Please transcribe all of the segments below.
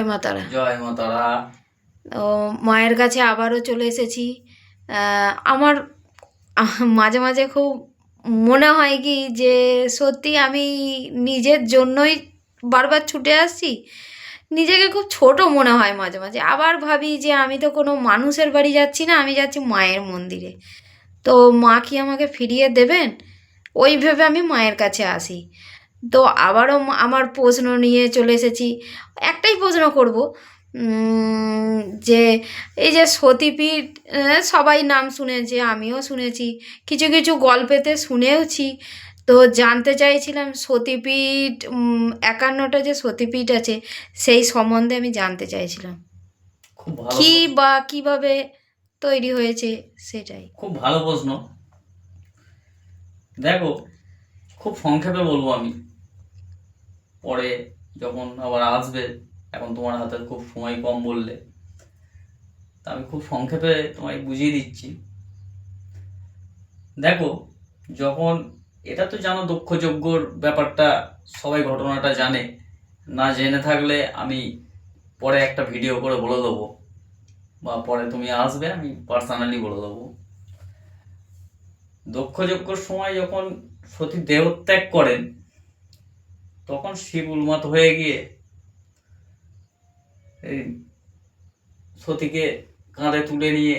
জয় মা তারা। জয় মা তারা। ও মায়ের কাছে আবারও চলে এসেছি। আমার মাঝে মাঝে খুব মনে হয় কি যে সত্যি আমি নিজের জন্যই বারবার ছুটে আসছি। নিজেকে খুব ছোট মনে হয় মাঝে মাঝে। আবার ভাবি যে আমি তো কোনো মানুষের বাড়ি যাচ্ছি না আমি যাচ্ছি মায়ের মন্দিরে। তো মা কি আমাকে ফিরিয়ে দেবেন? ওই ভেবে আমি মায়ের কাছে আসি। তো আবারও আমার প্রশ্ন নিয়ে চলে এসেছি। একটাই প্রশ্ন করব যে এই যে সতীপীঠ সবাই নাম শুনেছে আমিও শুনেছি কিছু কিছু গল্পেতে শুনেওছি। তো জানতে চাইছিলাম সতীপীঠ একান্নটা যে সতীপীঠ আছে সেই সম্বন্ধে আমি জানতে চাইছিলাম। কি বা কীভাবে তৈরি হয়েছে সেটাই। খুব ভালো প্রশ্ন। দেখো খুব সংক্ষেপে বলব আমি। পরে যখন আবার আসবে, এখন তোমার হাতে খুব সময় কম বললে। তা আমি খুব সংক্ষেপে তোমায় বুঝিয়ে দিচ্ছি। দেখো, যখন, এটা তো জানো দক্ষযজ্ঞর ব্যাপারটা, সবাই ঘটনাটা জানে। না জেনে থাকলে আমি পরে একটা ভিডিও করে বলে দেবো। বা পরে তুমি আসবে, আমি পার্সোনালি বলে দেবো। দক্ষযজ্ঞর সময় যখন সতী দেহত্যাগ করেন তখন শিব উন্মাত হয়ে গিয়ে এই সতীকে কাঁধে তুলে নিয়ে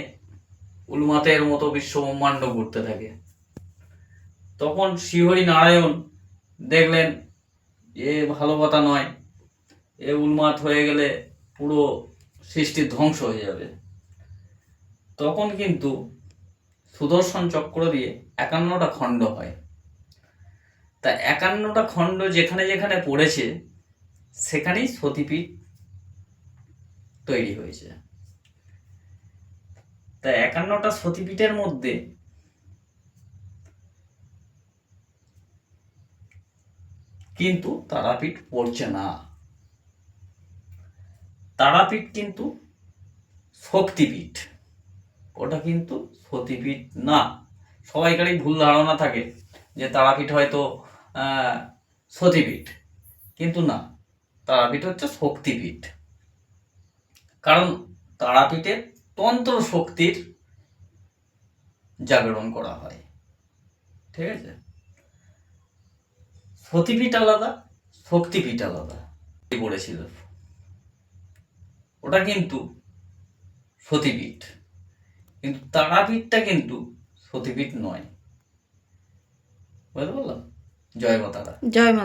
উলমাতের মতো বিশ্ব ব্রহ্মাণ্ড ঘুরতে থাকে। তখন শ্রীহরি নারায়ণ দেখলেন, এ ভালো কথা নয়, এ উন্মাদ হয়ে গেলে পুরো সৃষ্টির ধ্বংস হয়ে যাবে। তখন কিন্তু সুদর্শন চক্র দিয়ে একান্নটা খণ্ড হয়। তা একান্নটা খণ্ড যেখানে যেখানে পড়েছে, সেখানেই সতীপীঠ তৈরি হয়েছে। তা একান্নটা সতীপীঠের মধ্যে কিন্তু তারাপীঠ পড়ছে না। তারাপীঠ কিন্তু শক্তিপীঠ, ওটা কিন্তু সতীপীঠ না। সবাইকারই ভুল ধারণা থাকে যে তারাপীঠ হয়তো সতীপীঠ। কিন্তু না, তারাপীঠ হচ্ছে শক্তিপীঠ। কারণ তারাপীঠে তন্ত্র শক্তির জাগরণ করা হয়। ঠিক আছে? সতীপীঠ আলাদা, শক্তিপীঠ আলাদা। পড়েছিল ওটা কিন্তু সতীপীঠ। কিন্তু তারাপীঠটা কিন্তু সতীপীঠ নয়। বুঝতে পারলাম? জয় মা তারা জয় মা